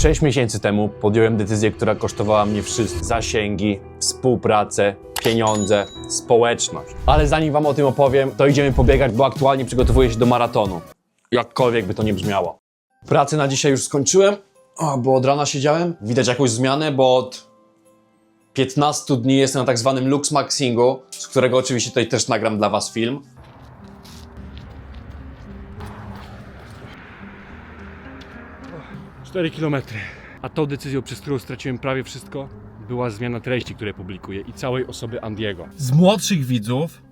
6 miesięcy temu podjąłem decyzję, która kosztowała mnie wszystko. Zasięgi, współpracę, pieniądze, społeczność. Ale zanim wam o tym opowiem, to idziemy pobiegać, bo aktualnie przygotowuję się do maratonu. Jakkolwiek by to nie brzmiało. Pracę na dzisiaj już skończyłem, bo od rana siedziałem. Widać jakąś zmianę, bo od 15 dni jestem na tak zwanym Lux Maxingu, z którego oczywiście tutaj też nagram dla was film. Cztery kilometry. A tą decyzją, przez którą straciłem prawie wszystko, była zmiana treści, które publikuję i całej osoby Andiego. Z młodszych widzów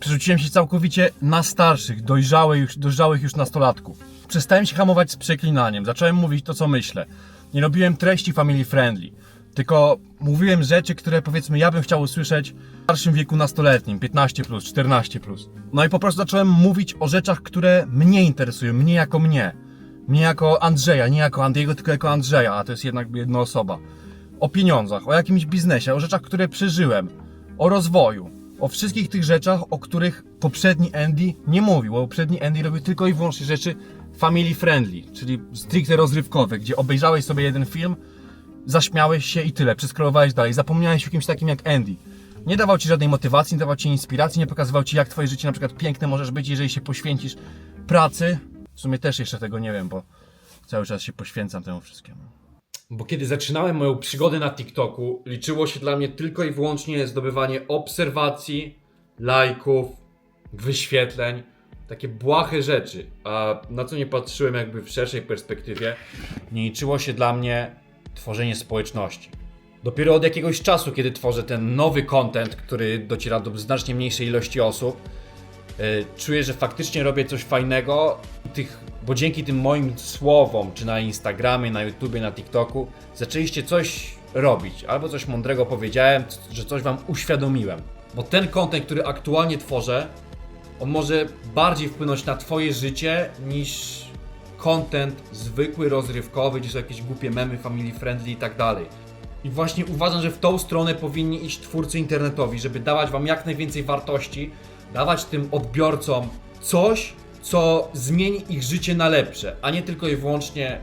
przerzuciłem się całkowicie na starszych, dojrzałych już, dojrzałych już nastolatków. Przestałem się hamować z przeklinaniem, zacząłem mówić to, co myślę. Nie robiłem treści family friendly, tylko mówiłem rzeczy, które powiedzmy ja bym chciał usłyszeć w starszym wieku nastoletnim, 15+, plus, 14+. Plus. No i po prostu zacząłem mówić o rzeczach, które mnie interesują, mnie jako mnie. Mnie jako Andrzeja, nie jako Andiego, tylko jako Andrzeja, a to jest jednak jedna osoba. O pieniądzach, o jakimś biznesie, o rzeczach, które przeżyłem, o rozwoju, o wszystkich tych rzeczach, o których poprzedni Andy nie mówił. Bo poprzedni Andy robił tylko i wyłącznie rzeczy family friendly, czyli stricte rozrywkowe, gdzie obejrzałeś sobie jeden film, zaśmiałeś się i tyle, przeskrolowałeś dalej, zapomniałeś o kimś takim jak Andy. Nie dawał ci żadnej motywacji, nie dawał ci inspiracji, nie pokazywał ci, jak twoje życie na przykład piękne możesz być, jeżeli się poświęcisz pracy. W sumie też jeszcze tego nie wiem, bo cały czas się poświęcam temu wszystkiemu. Bo kiedy zaczynałem moją przygodę na TikToku, liczyło się dla mnie tylko i wyłącznie zdobywanie obserwacji, lajków, wyświetleń, takie błahe rzeczy. A na co nie patrzyłem jakby w szerszej perspektywie, nie liczyło się dla mnie tworzenie społeczności. Dopiero od jakiegoś czasu, kiedy tworzę ten nowy content, który dociera do znacznie mniejszej ilości osób, czuję, że faktycznie robię coś fajnego, tych, bo dzięki tym moim słowom, czy na Instagramie, na YouTubie, na TikToku, zaczęliście coś robić, albo coś mądrego powiedziałem, że coś wam uświadomiłem. Bo ten content, który aktualnie tworzę, on może bardziej wpłynąć na twoje życie niż content zwykły, rozrywkowy, gdzie są jakieś głupie memy, family friendly i tak dalej. I właśnie uważam, że w tą stronę powinni iść twórcy internetowi, żeby dawać wam jak najwięcej wartości, dawać tym odbiorcom coś, co zmieni ich życie na lepsze, a nie tylko i wyłącznie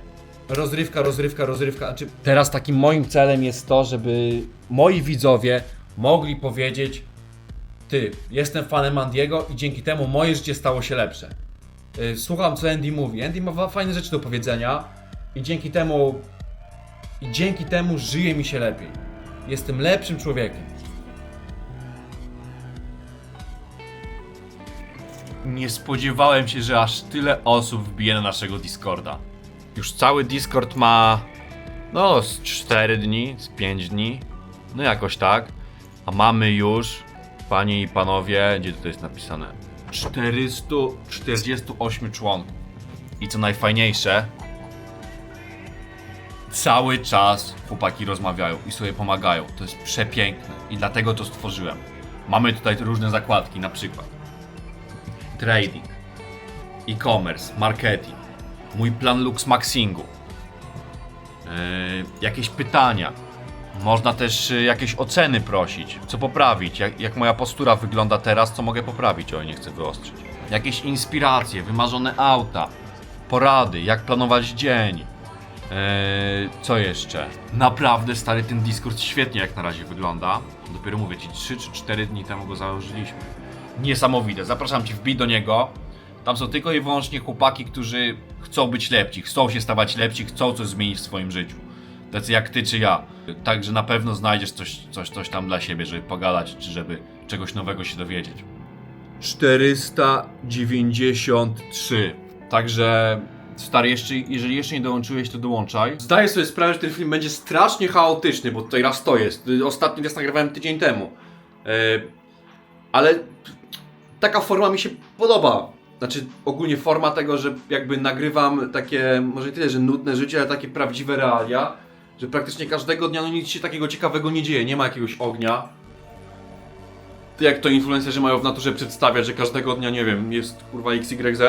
rozrywka, rozrywka, rozrywka. Znaczy, teraz takim moim celem jest to, żeby moi widzowie mogli powiedzieć: Ty, jestem fanem Andiego i dzięki temu moje życie stało się lepsze. Y, Słucham, co Andy mówi. Andy ma fajne rzeczy do powiedzenia i dzięki temu i dzięki temu żyje mi się lepiej. Jestem lepszym człowiekiem. Nie spodziewałem się, że aż tyle osób wbije na naszego Discorda. Już cały Discord ma. No, z 4 dni, z 5 dni. No jakoś tak. A mamy już, panie i panowie, gdzie to jest napisane? 448 członków. I co najfajniejsze, cały czas chłopaki rozmawiają i sobie pomagają. To jest przepiękne i dlatego to stworzyłem. Mamy tutaj różne zakładki, na przykład trading, e-commerce, marketing, mój plan Lux Maxingu, yy, jakieś pytania. Można też yy, jakieś oceny prosić, co poprawić, jak, jak moja postura wygląda teraz, co mogę poprawić, o nie chcę wyostrzyć. Jakieś inspiracje, wymarzone auta, porady, jak planować dzień. Yy, co jeszcze? Naprawdę stary ten Discord świetnie jak na razie wygląda. Dopiero mówię ci, 3 czy 4 dni temu go założyliśmy niesamowite. Zapraszam Cię wbij do niego. Tam są tylko i wyłącznie chłopaki, którzy chcą być lepsi, chcą się stawać lepsi, chcą coś zmienić w swoim życiu. Tacy jak Ty czy ja. Także na pewno znajdziesz coś, coś, coś tam dla siebie, żeby pogadać, czy żeby czegoś nowego się dowiedzieć. 493. Także stary, jeszcze, jeżeli jeszcze nie dołączyłeś, to dołączaj. Zdaję sobie sprawę, że ten film będzie strasznie chaotyczny, bo tutaj raz to jest. Ostatni raz nagrywałem tydzień temu. E, ale taka forma mi się podoba. Znaczy, ogólnie forma tego, że jakby nagrywam takie, może nie tyle, że nudne życie, ale takie prawdziwe realia, że praktycznie każdego dnia no nic się takiego ciekawego nie dzieje, nie ma jakiegoś ognia. Jak to influencerzy mają w naturze przedstawiać, że każdego dnia, nie wiem, jest kurwa XYZ.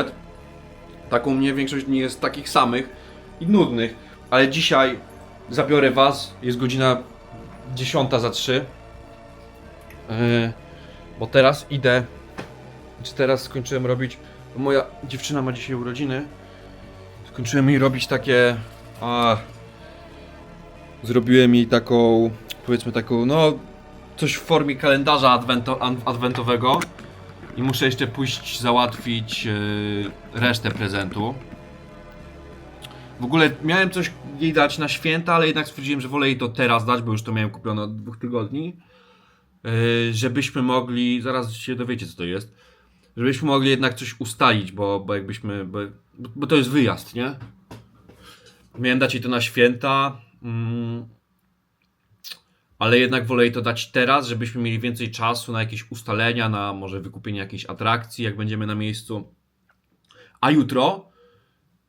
Tak u mnie większość dni jest takich samych i nudnych. Ale dzisiaj zabiorę was, jest godzina 10 za 3. Yy, bo teraz idę. Czy teraz skończyłem robić. bo Moja dziewczyna ma dzisiaj urodziny. Skończyłem jej robić takie. A, Zrobiłem jej taką, powiedzmy taką, no, coś w formie kalendarza adwento, adwentowego. I muszę jeszcze pójść załatwić yy, resztę prezentu. W ogóle miałem coś jej dać na święta, ale jednak stwierdziłem, że wolę jej to teraz dać, bo już to miałem kupione od dwóch tygodni. Yy, żebyśmy mogli, zaraz się dowiecie co to jest, żebyśmy mogli jednak coś ustalić, bo, bo jakbyśmy, bo, bo to jest wyjazd, nie? Miałem dać jej to na święta, mm, ale jednak wolę jej to dać teraz, żebyśmy mieli więcej czasu na jakieś ustalenia, na może wykupienie jakiejś atrakcji, jak będziemy na miejscu. A jutro,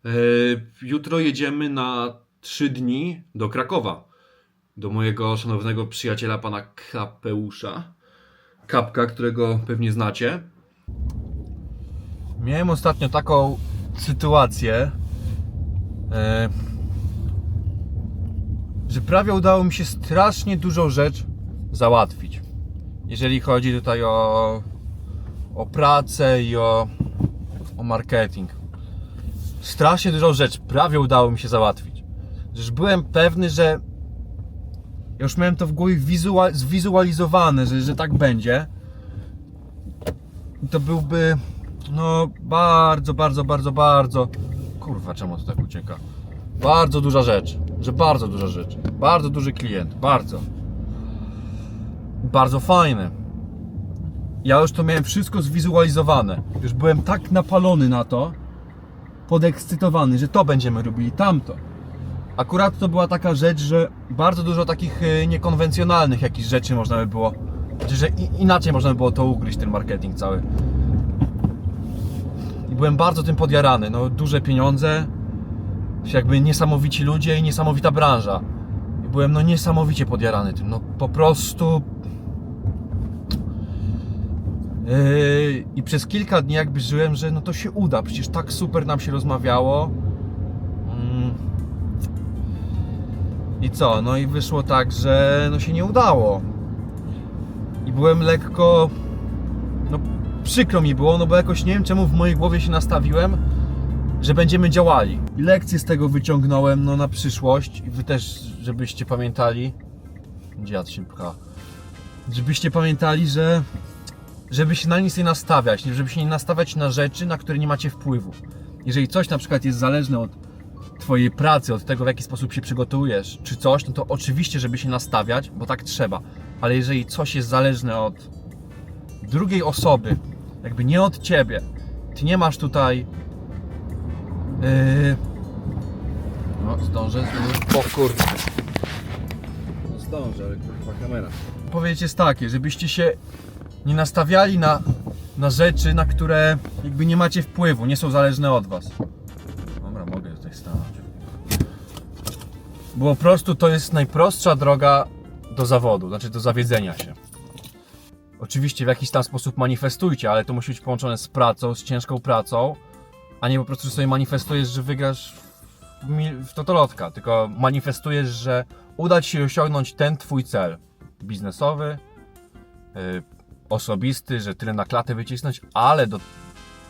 yy, jutro jedziemy na trzy dni do Krakowa. Do mojego szanownego przyjaciela, pana Kapeusza. Kapka, którego pewnie znacie. Miałem ostatnio taką sytuację, e, że prawie udało mi się strasznie dużą rzecz załatwić. Jeżeli chodzi tutaj o, o pracę i o, o marketing. Strasznie dużą rzecz prawie udało mi się załatwić. Już byłem pewny, że już miałem to w głowie wizua- zwizualizowane, że, że tak będzie. To byłby no bardzo, bardzo, bardzo, bardzo. Kurwa, czemu to tak ucieka? Bardzo duża rzecz, że bardzo duża rzecz. Bardzo duży klient, bardzo. Bardzo fajny. Ja już to miałem wszystko zwizualizowane. Już byłem tak napalony na to, podekscytowany, że to będziemy robili, tamto. Akurat to była taka rzecz, że bardzo dużo takich e, niekonwencjonalnych jakichś rzeczy można by było, że inaczej można by było to ugryźć, ten marketing cały. I byłem bardzo tym podjarany. No, duże pieniądze, jakby niesamowici ludzie i niesamowita branża. I byłem no niesamowicie podjarany tym. No po prostu. Yy, I przez kilka dni jakby żyłem, że no to się uda. Przecież tak super nam się rozmawiało. Mm. I co? No i wyszło tak, że no się nie udało. I byłem lekko przykro mi było, no bo jakoś nie wiem czemu w mojej głowie się nastawiłem, że będziemy działali. Lekcje z tego wyciągnąłem no na przyszłość i wy też, żebyście pamiętali, dziad się pcha, żebyście pamiętali, że żeby się na nic nie nastawiać, żeby się nie nastawiać na rzeczy, na które nie macie wpływu. Jeżeli coś na przykład jest zależne od Twojej pracy, od tego w jaki sposób się przygotujesz, czy coś, no to oczywiście, żeby się nastawiać, bo tak trzeba. Ale jeżeli coś jest zależne od drugiej osoby, jakby nie od ciebie. Ty nie masz tutaj. Yy... No, zdążę. zdążę. O kurde. No zdążę, ale kurwa kamera. Powiedzieć jest takie, żebyście się nie nastawiali na, na rzeczy, na które jakby nie macie wpływu, nie są zależne od was. Dobra, mogę tutaj stanąć. Bo po prostu to jest najprostsza droga do zawodu, znaczy do zawiedzenia się. Oczywiście w jakiś tam sposób manifestujcie, ale to musi być połączone z pracą, z ciężką pracą, a nie po prostu, sobie manifestujesz, że wygrasz w, w totolotka, tylko manifestujesz, że uda Ci się osiągnąć ten Twój cel biznesowy, yy, osobisty, że tyle na klatę wycisnąć, ale do,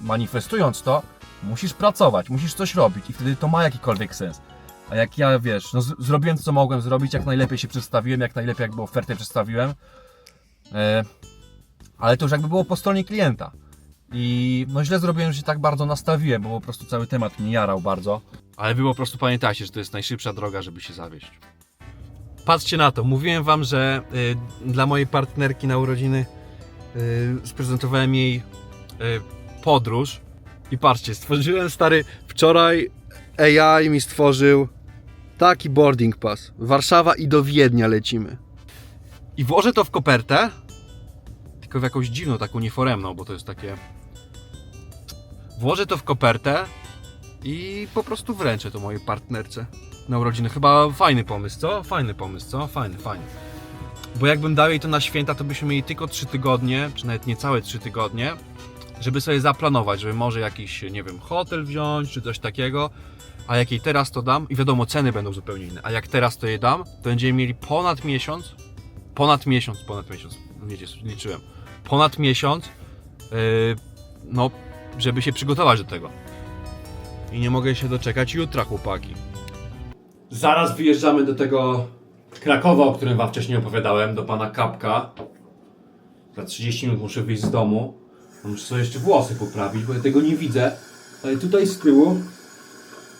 manifestując to, musisz pracować, musisz coś robić i wtedy to ma jakikolwiek sens. A jak ja, wiesz, no, zrobiłem co mogłem zrobić, jak najlepiej się przedstawiłem, jak najlepiej jakby ofertę przedstawiłem, e, ale to już jakby było po stronie klienta. I no źle zrobiłem, że się tak bardzo nastawiłem, bo po prostu cały temat mnie jarał bardzo. Ale wy po prostu pamiętajcie, że to jest najszybsza droga, żeby się zawieść. Patrzcie na to, mówiłem wam, że y, dla mojej partnerki na urodziny y, sprezentowałem jej y, podróż. I patrzcie, stworzyłem stary wczoraj AI mi stworzył taki boarding pass. Warszawa i do Wiednia lecimy. I włożę to w kopertę, w jakąś dziwną, taką nieforemną, bo to jest takie... Włożę to w kopertę i po prostu wręczę to mojej partnerce na urodziny. Chyba fajny pomysł, co? Fajny pomysł, co? Fajny, fajny. Bo jakbym dał jej to na święta, to byśmy mieli tylko 3 tygodnie, czy nawet niecałe 3 tygodnie, żeby sobie zaplanować, żeby może jakiś, nie wiem, hotel wziąć, czy coś takiego. A jak jej teraz to dam, i wiadomo, ceny będą zupełnie inne, a jak teraz to jej dam, to będziemy mieli ponad miesiąc, ponad miesiąc, ponad miesiąc, wiecie, liczyłem, ponad miesiąc, yy, no, żeby się przygotować do tego. I nie mogę się doczekać jutra, chłopaki. Zaraz wyjeżdżamy do tego Krakowa, o którym wam wcześniej opowiadałem, do pana Kapka. Za 30 minut muszę wyjść z domu. Muszę sobie jeszcze włosy poprawić, bo ja tego nie widzę. Ale tutaj z tyłu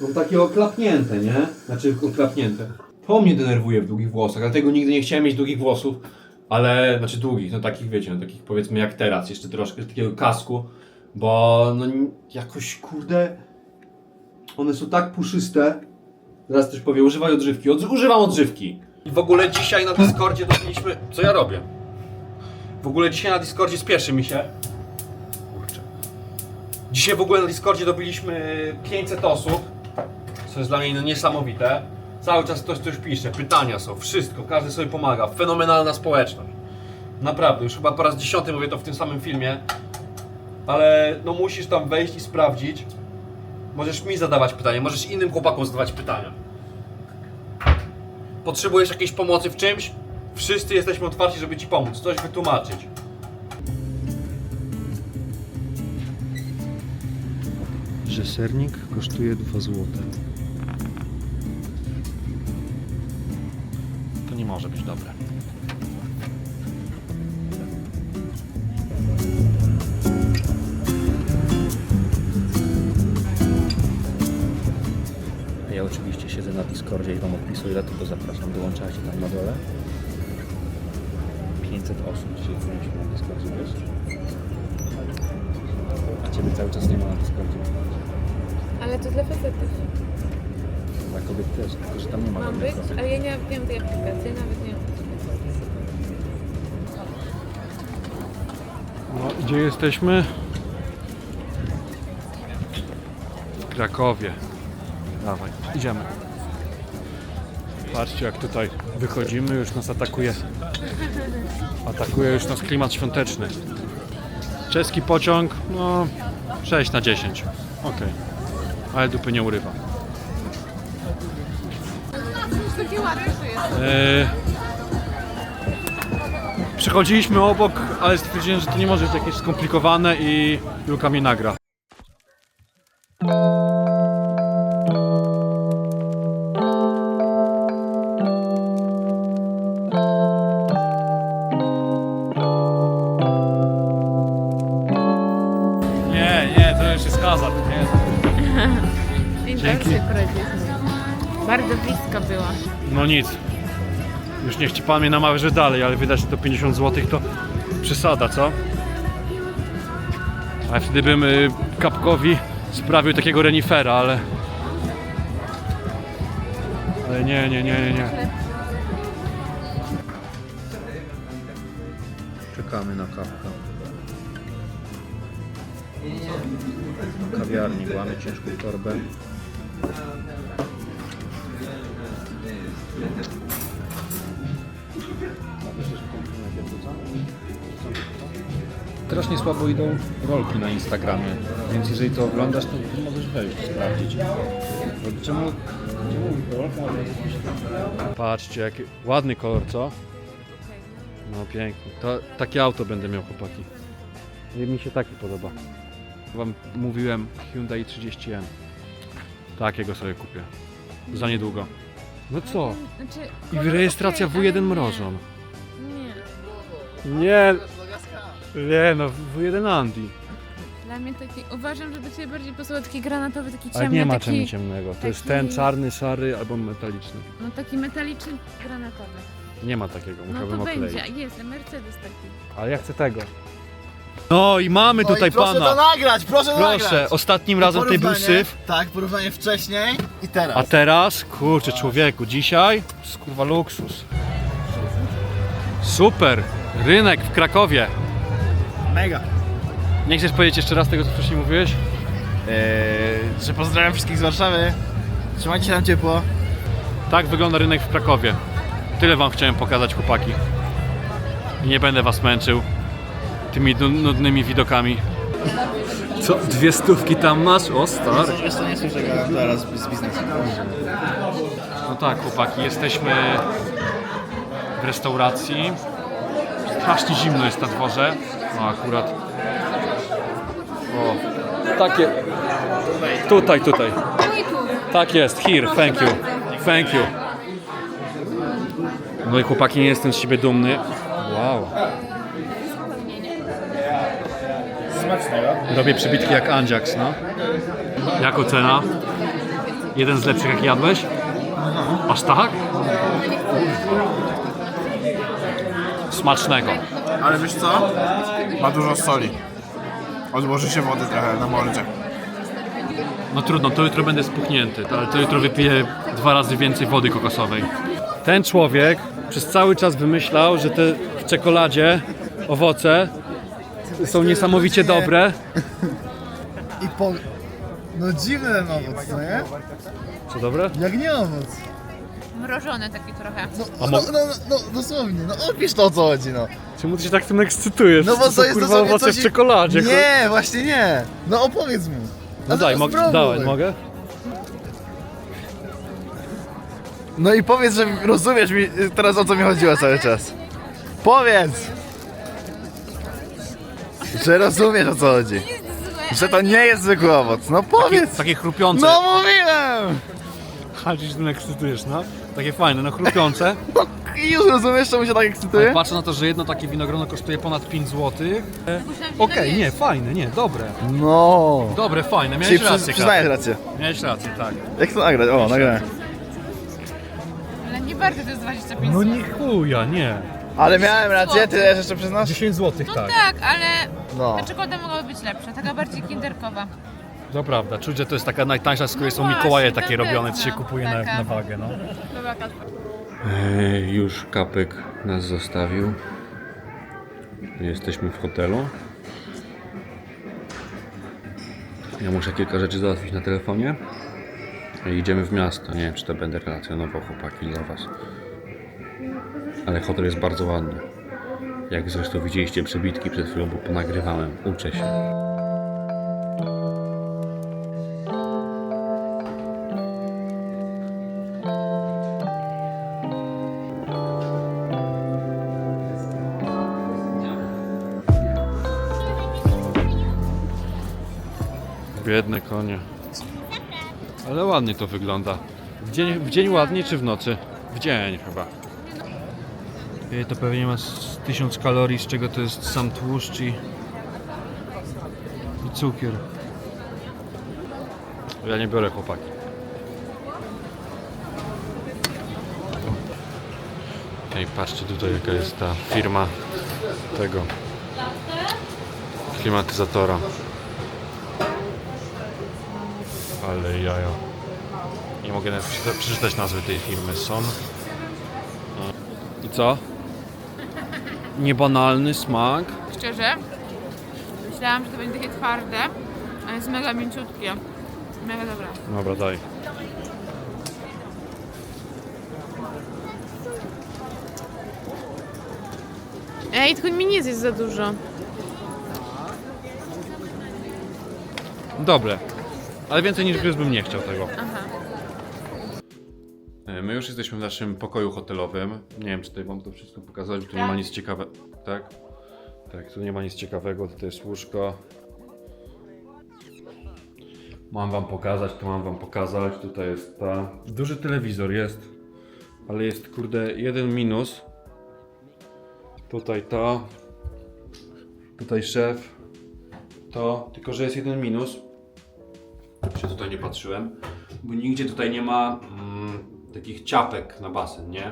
mam takie oklapnięte, nie? Znaczy oklapnięte. To mnie denerwuje w długich włosach, dlatego nigdy nie chciałem mieć długich włosów. Ale, znaczy długich, no takich wiecie, no takich powiedzmy jak teraz, jeszcze troszkę takiego kasku. Bo no jakoś kurde... One są tak puszyste. Zaraz też powiem, używaj odżywki. Od, używam odżywki. I w ogóle dzisiaj na Discordzie dobiliśmy... Co ja robię? W ogóle dzisiaj na Discordzie spieszy mi się. Kurczę. Dzisiaj w ogóle na Discordzie dobiliśmy 500 osób. Co jest dla mnie no niesamowite. Cały czas ktoś coś pisze, pytania są, wszystko, każdy sobie pomaga. Fenomenalna społeczność. Naprawdę, już chyba po raz dziesiąty mówię to w tym samym filmie. Ale no musisz tam wejść i sprawdzić. Możesz mi zadawać pytania, możesz innym chłopakom zadawać pytania. Potrzebujesz jakiejś pomocy w czymś? Wszyscy jesteśmy otwarci, żeby ci pomóc, coś wytłumaczyć. Że sernik kosztuje 2 złote. Może być dobre. Ja oczywiście siedzę na Discordzie i Wam odpisuję, dlatego zapraszam, dołączajcie tam na dole. 500 osób dzisiaj byliśmy na Discordzie, wiesz? A Ciebie cały czas nie ma na Discordzie. Ale to dla facetów. Kobiet też, tylko że tam nie ma Mam żadnych być, kobiet. ale ja nie wiem tej aplikacji, nawet nie wiem. No, gdzie jesteśmy? W Krakowie. Dawaj, idziemy. Patrzcie jak tutaj wychodzimy, już nas atakuje. Atakuje już nas klimat świąteczny. Czeski pociąg, no 6 na 10. Okej. Ale dupy nie urywa. Przechodziliśmy obok, ale stwierdziłem, że to nie może być jakieś skomplikowane i Luka mnie nagra. Nie, nie, to już jest hazard. Nie. Dzięki. Bardzo blisko było. No nic. Już niech ci pan mnie namarzy dalej, ale wydać to 50 zł to przesada, co? A wtedy bym y, Kapkowi sprawił takiego renifera, ale... Ale nie, nie, nie, nie, nie. Czekamy na kawkę. W kawiarni łamy ciężką torbę. Strasznie słabo idą rolki na Instagramie, więc jeżeli to oglądasz, to możesz wejść sprawdzić. Czemu, czemu rolka Patrzcie, jaki ładny kolor, co? No piękny. To, takie auto będę miał, chłopaki. Mi się taki podoba. Wam mówiłem Hyundai 30N. Takiego sobie kupię. Za niedługo. No co? Znaczy, I kolor rejestracja okej, ale W1 nie. mrożon. Nie. Nie. Nie no, W1 Andy. Dla mnie taki, uważam, że do ciebie bardziej pasował taki granatowy, taki ciemny, Ale nie ma taki, czemu ciemnego. To jest taki- ten czarny, szary albo metaliczny. no taki metaliczny granatowy. Nie ma takiego, No musiałbym to okleić. będzie, jest, Mercedes taki. Ale ja chcę tego. No i mamy tutaj Oj, proszę pana. to nagrać, proszę to Proszę, nagrać. ostatnim razem tutaj był Porównanie- syf. Tak, porównanie wcześniej i teraz. A teraz, kurczę człowieku, dzisiaj jest kurwa luksus. Super, rynek w Krakowie. Mega. Nie chcesz powiedzieć jeszcze raz tego, co wcześniej mówiłeś? Eee, że pozdrawiam wszystkich z Warszawy. Trzymajcie się tam ciepło. Tak wygląda rynek w Krakowie. Tyle wam chciałem pokazać, chłopaki. I nie będę was męczył tymi nu- nudnymi widokami. Co, dwie stówki tam masz? O, stary. Wiesz co, nie słyszę teraz z biznesu. No tak, chłopaki, jesteśmy w restauracji. Strasznie zimno jest na dworze. No akurat. O, takie. Tutaj, tutaj. Tak jest, here, thank you. Thank you. No i chłopaki, nie jestem z siebie dumny. Wow. Smacznego. Robię przybitki jak Andziaks, no. Jak ocena? Jeden z lepszych jak jadłeś? Aż tak? Smacznego. Ale wiesz co? Ma dużo soli. Odłoży się wody trochę na mordzie. No trudno, to jutro będę spuchnięty, ale to jutro wypiję dwa razy więcej wody kokosowej. Ten człowiek przez cały czas wymyślał, że te w czekoladzie owoce są niesamowicie dobre. I po... No dziwny ten owoc, no nie? Co dobre? Jak nie owoc. Mrożony taki trochę. No, no, mo- no, no, no dosłownie, no opisz to o co chodzi, no. Czemu ty się tak tym ekscytujesz? No bo to jest kurwa dosłownie owoce coś... w czekoladzie. kur- Nie, właśnie nie. No opowiedz mu. No A daj, mo- spróbuj. dawaj, mogę? No i powiedz, że rozumiesz mi teraz o co mi chodziło cały czas. Powiedz! Że rozumiesz o co chodzi. Że to nie jest zwykły owoc. No powiedz! Takie chrupiące. No mówiłem! Ale się tym ekscytujesz, no. Takie fajne, no chrupiące. No i już rozumiesz, czemu się tak Ale ekscytuje? patrzę na to, że jedno takie winogrono kosztuje ponad 5 zł. Okej, nie, fajne, nie, dobre. No. Dobre, fajne, Czyli miałeś przy, rację, przyznajesz rację. Miałeś rację, tak. Jak to nagrać? O, nagrałem. Ale nie bardzo to jest 25 No zł. nie chuja, nie. Ale miałem rację, ty też jeszcze przyznasz? 10 zł, No tak. tak, ale No. ta czekolada mogłaby być lepsza, taka bardziej kinderkowa. To prawda, czuć, że to jest taka najtańsza, z której No są właśnie, Mikołaje to takie też, robione, co się no, kupuje na, taka. na wagę, no. Dobra, Kacper. Już kapek nas zostawił. Jesteśmy w hotelu. Ja muszę kilka rzeczy załatwić na telefonie. I idziemy w miasto. Nie wiem, czy to będę relacjonował chłopaki dla Was. Ale hotel jest bardzo ładny. Jak zresztą widzieliście przebitki przed chwilą, bo ponagrywałem. Uczę się. Biedne konie. Ale ładnie to wygląda. W dzień, w dzień ładnie czy w nocy? W dzień chyba. To pewnie ma z 1000 kalorii, z czego to jest sam tłuszcz i, i cukier. Ja nie biorę chłopaki. Ej, patrzcie tutaj jaka jest ta firma tego klimatyzatora. Ale jajo. Nie mogę nawet przeczyta- przeczytać nazwy tej firmy. Son. I co? Niebanalny smak. Szczerze, myślałam, że to będzie takie twarde, ale jest mega mięciutkie. Mega dobra. Dobra, daj. Ej, tylko mi nie jest za dużo. Dobre. Ale więcej niż gryz bym nie chciał tego. Aha. E, My już jesteśmy w naszym pokoju hotelowym. Nie wiem, czy tutaj wam to wszystko pokazać, bo tu nie ma nic ciekawego. Tak? Tak, tu nie ma nic ciekawego, tutaj jest łóżko. Mam wam pokazać, tu mam wam pokazać, tutaj jest ta... Duży telewizor jest, ale jest kurde jeden minus. Tutaj to. Tutaj szef. To, tylko że jest jeden minus. Się tutaj nie patrzyłem, bo nigdzie tutaj nie ma mm, takich ciapek na basen, nie?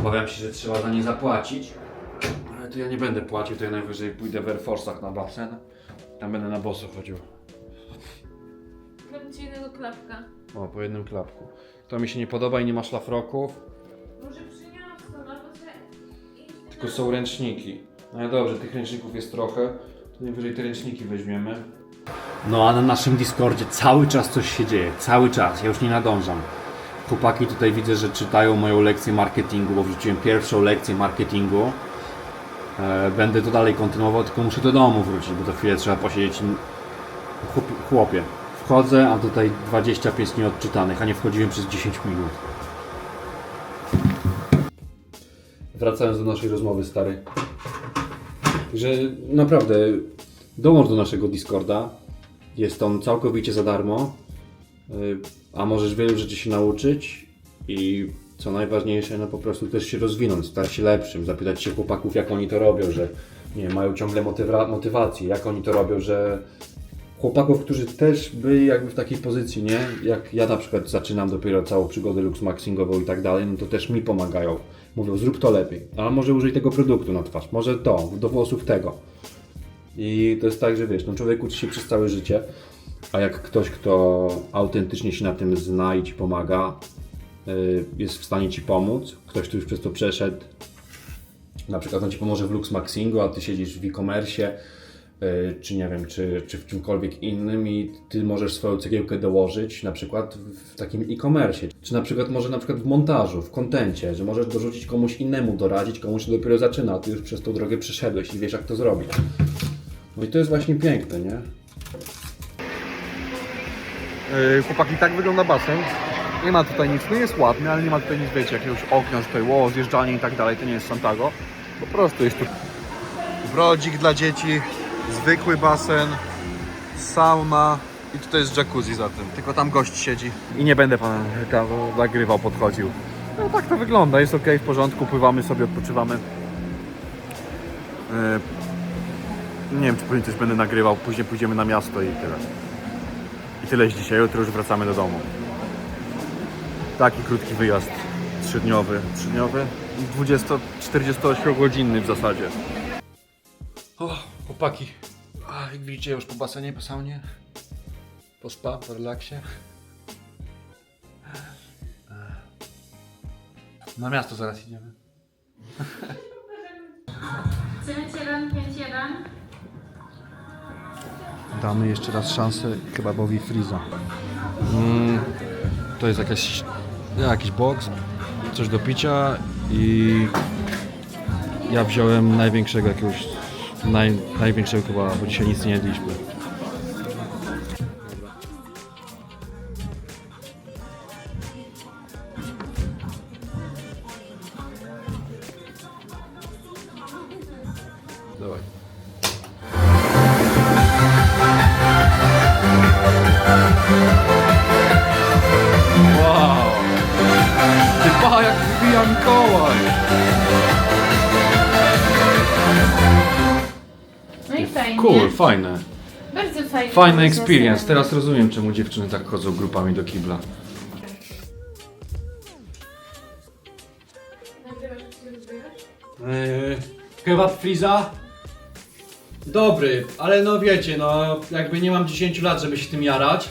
Obawiam się, że trzeba za nie zapłacić, ale to ja nie będę płacił, to ja najwyżej pójdę w Air Force'ach na basen. Tam będę na boso chodził. Dam ci jednego klapka. O, po jednym klapku. To mi się nie podoba i nie ma szlafroków, Może przyniosą, albo że... tylko są ręczniki. No dobrze, tych ręczników jest trochę, to najwyżej te ręczniki weźmiemy. No a na naszym Discordzie cały czas coś się dzieje, cały czas, ja już nie nadążam. Chłopaki tutaj widzę, że czytają moją lekcję marketingu, bo wrzuciłem pierwszą lekcję marketingu. E, będę to dalej kontynuował, tylko muszę do domu wrócić, bo to chwilę trzeba posiedzieć. Chłop- Chłopie, wchodzę, a tutaj 25 nieodczytanych, a nie wchodziłem przez 10 minut. Wracając do naszej rozmowy, stary. Że naprawdę dołącz do naszego Discorda. Jest on całkowicie za darmo. Y, A możesz wielu rzeczy się nauczyć i co najważniejsze, no po prostu też się rozwinąć, stać się lepszym, zapytać się chłopaków, jak oni to robią, że nie mają ciągle motywa- jak oni to robią, że chłopaków, którzy też byli jakby w takiej pozycji, nie? Jak ja na przykład zaczynam dopiero całą przygodę luxmaxingową i tak dalej, no to też mi pomagają. Mówią, zrób to lepiej, a może użyj tego produktu na twarz, może to, do włosów tego. I to jest tak, że wiesz, no człowiek uczy się przez całe życie, a jak ktoś, kto autentycznie się na tym zna i ci pomaga, y, jest w stanie ci pomóc, ktoś, kto już przez to przeszedł, na przykład on ci pomoże w luxmaxingu, a ty siedzisz w e-commerce, y, czy nie wiem, czy, czy w czymkolwiek innym i ty możesz swoją cegiełkę dołożyć na przykład w takim e-commerce, czy na przykład może na przykład w montażu, w kontencie, że możesz dorzucić komuś innemu, doradzić komuś, kto dopiero zaczyna, a ty już przez tą drogę przeszedłeś i wiesz jak to zrobić. No i to jest właśnie piękne, nie? Yy, chłopaki, tak wygląda basen. Nie ma tutaj nic, no jest ładny, ale nie ma tutaj nic, wiecie, jakiegoś okna, tutaj ło, zjeżdżalnie i tak dalej, to nie jest Santago. Po prostu jest tu brodzik dla dzieci, zwykły basen, sauna i tutaj jest jacuzzi za tym, tylko tam gość siedzi. I nie będę pan tam nagrywał, podchodził. No tak to wygląda, jest ok, w porządku, pływamy sobie, odpoczywamy. Yy, nie wiem, czy później coś będę nagrywał, później pójdziemy na miasto i tyle. I tyle z dzisiaj, jutro już wracamy do domu. Taki krótki wyjazd, trzydniowy, trzydniowy, 20-48 godzinny w zasadzie. O, chłopaki. A, jak widzicie, już po basenie, po saunie, po spa, po relaksie. Na miasto zaraz idziemy. 9151. Damy jeszcze raz szansę kebabowi Friza. Mm, to jest jakaś, jakiś box, coś do picia i ja wziąłem największego jakiegoś, naj, największego kebaba, bo dzisiaj nic nie jedliśmy. Wow! Ty pa, jak wybija Mikołaj! No i fajnie. Cool, fajne. Bardzo fajnie. Fajny experience. Teraz rozumiem, czemu dziewczyny tak chodzą grupami do kibla. Eee, kebab Friza? Dobry, ale no wiecie, no jakby nie mam 10 lat, żeby się tym jarać.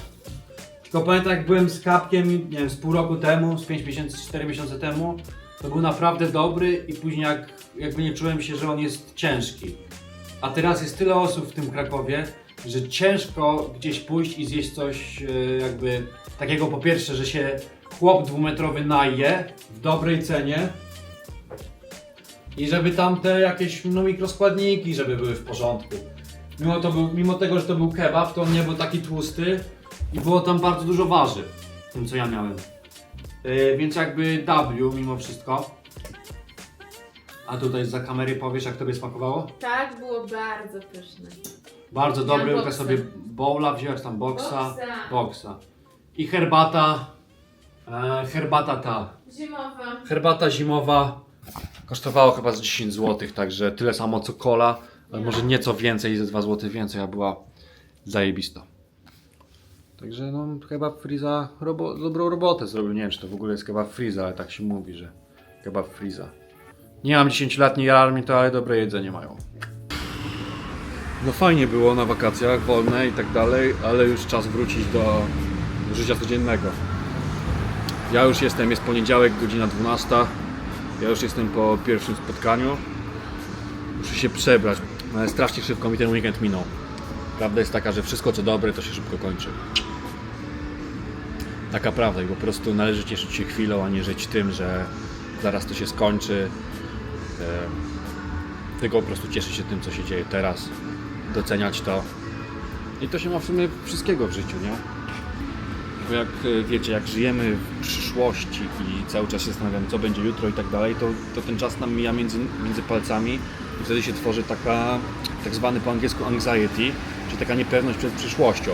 Tylko pamiętam jak byłem z Kapkiem, nie wiem, z pół roku temu, z 5 miesięcy, 4 miesiące temu, to był naprawdę dobry i później jak, jakby nie czułem się, że on jest ciężki. A teraz jest tyle osób w tym Krakowie, że ciężko gdzieś pójść i zjeść coś e, jakby takiego po pierwsze, że się chłop dwumetrowy naje w dobrej cenie, i żeby tam te jakieś no, mikroskładniki, żeby były w porządku. Mimo, to był, mimo tego, że to był kebab, to on nie był taki tłusty i było tam bardzo dużo warzyw, w tym co ja miałem. Yy, więc jakby W mimo wszystko. A tutaj za kamery powiesz, jak tobie smakowało? Tak, było bardzo pyszne. Bardzo Miałam dobry, Łukasz boksa. sobie bowla wziąłeś tam boksa. Boksa. Boksa. I herbata. E, herbata ta. Zimowa. Herbata zimowa kosztowała chyba z 10 zł, także tyle samo co cola, ale może nieco więcej, ze 2 zł więcej, a była zajebista. Także no kebab Friza robo, dobrą robotę zrobił. Nie wiem czy to w ogóle jest kebab Friza, ale tak się mówi, że kebab Friza. Nie mam 10 lat, nie jaram mi to, ale dobre jedzenie mają. No fajnie było na wakacjach, wolne i tak dalej, ale już czas wrócić do życia codziennego. Ja już jestem, jest poniedziałek, godzina 12. Ja już jestem po pierwszym spotkaniu. Muszę się przebrać, strasznie szybko mi ten weekend minął. Prawda jest taka, że wszystko co dobre to się szybko kończy. Taka prawda i po prostu należy cieszyć się chwilą, a nie żyć tym, że zaraz to się skończy. Tylko po prostu cieszyć się tym, co się dzieje teraz, doceniać to. I to się ma w sumie wszystkiego w życiu, nie? Bo jak e, wiecie, jak żyjemy w przyszłości i cały czas się zastanawiamy, co będzie jutro i tak dalej, to, to ten czas nam mija między, między palcami i wtedy się tworzy taka, tak zwany po angielsku anxiety, czyli taka niepewność przed przyszłością.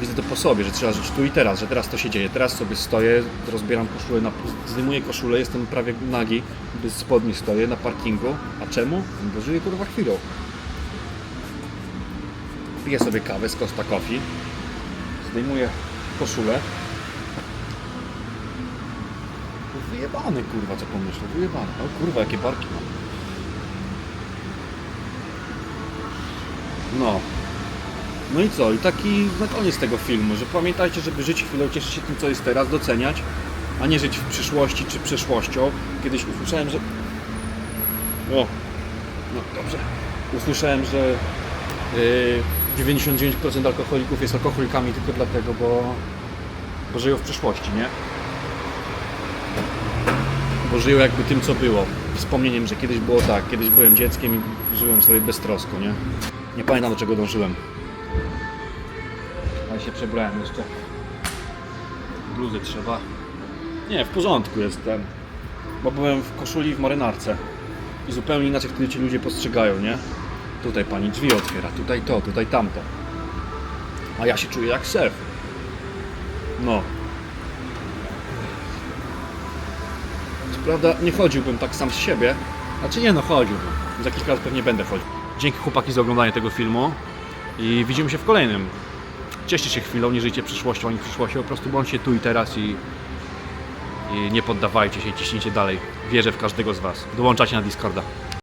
Widzę to po sobie, że trzeba żyć tu i teraz, że teraz to się dzieje. Teraz sobie stoję, rozbieram koszulę, zdejmuję koszulę, jestem prawie nagi, bez spodni stoję na parkingu. A czemu? Bo żyję kurwa chwilą. Piję sobie kawę z Costa Coffee, zdejmuję koszulę. Wyjebany kurwa, co pomyślę, wyjebany. O kurwa, jakie barki mam. No. No i co? I taki na koniec tego filmu, że pamiętajcie, żeby żyć chwilą, cieszyć się tym, co jest teraz, doceniać, a nie żyć w przyszłości czy przeszłością. Kiedyś usłyszałem, że... O, no dobrze. Usłyszałem, że yy, 99% alkoholików jest alkoholikami tylko dlatego, bo, bo żyją w przeszłości, nie? Bo żyją jakby tym, co było. Wspomnieniem, że kiedyś było tak, kiedyś byłem dzieckiem i żyłem sobie beztrosko, nie? Nie pamiętam do czego dążyłem. Się przebrałem jeszcze. Bluzę trzeba. Nie, w porządku jestem. Bo byłem w koszuli w marynarce. I zupełnie inaczej wtedy ci ludzie postrzegają, nie? Tutaj pani drzwi otwiera, tutaj to, tutaj tamto. A ja się czuję jak szef. No. Co prawda nie chodziłbym tak sam z siebie. Znaczy nie no, chodziłbym. Za kilka lat pewnie będę chodził. Dzięki chłopaki za oglądanie tego filmu. I widzimy się w kolejnym. Cieszcie się chwilą, nie żyjcie przyszłością ani przyszłością, po prostu bądźcie tu i teraz i, i nie poddawajcie się, ciśnijcie dalej. Wierzę w każdego z Was. Dołączacie na Discorda.